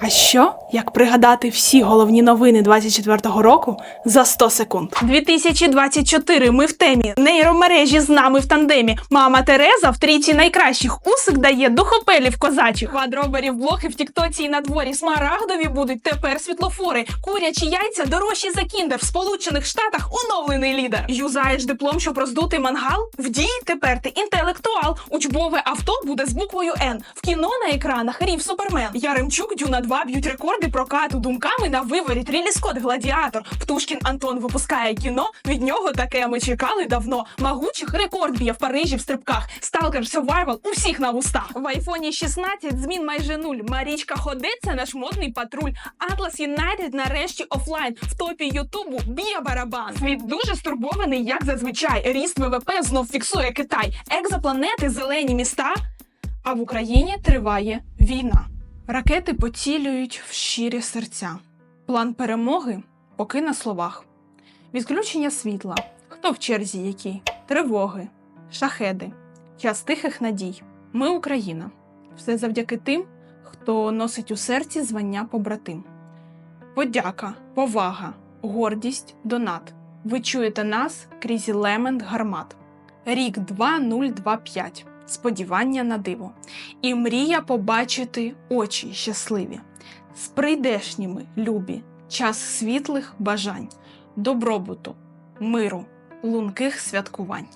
А що, як пригадати всі головні новини 24-го року за 100 секунд? 2024. Ми в темі. Нейромережі з нами в тандемі. Мама Тереза в трійці найкращих. Усик дає духопелів козачих. Квадроберів блохи в тіктоці і на дворі. Смарагдові будуть тепер світлофори. Курячі яйця дорожчі за кіндер. В Сполучених Штатах оновлений лідер. Юзаєш диплом, щоб роздути мангал? В дії тепер ти інтелектуал. Учбове авто буде з буквою Н. В кіно на екранах рів Супермен. Яремчук, Дюна 2 б'ють рекорди прокату думками на виворі. Трілі Скотт, Гладіатор. Птушкін Антон випускає кіно. Від нього таке ми чекали давно. Магучих рекорд б'є в Парижі в стрибках. Сталкер Survival у всіх на вустах. В айфоні 16 змін майже нуль. Марічка Ходи це наш модний патруль. Атлас Юнайтед нарешті офлайн. В топі Ютубу б'є барабан. Світ дуже стурбований, як зазвичай. Ріст ВВП знов фіксує Китай. Екзопланети, зелені міста. А в Україні триває війна. Ракети поцілюють в щирі серця. План перемоги поки на словах. Відключення світла. Хто в черзі який? Тривоги, шахеди, час тихих надій. Ми Україна. Все завдяки тим, хто носить у серці звання побратим. Подяка, повага, гордість, донат. Ви чуєте нас крізь елемент гармат. Рік 2025. Сподівання на диво. І мрія побачити очі щасливі. З прийдешніми любі, час світлих бажань, добробуту, миру, лунких святкувань.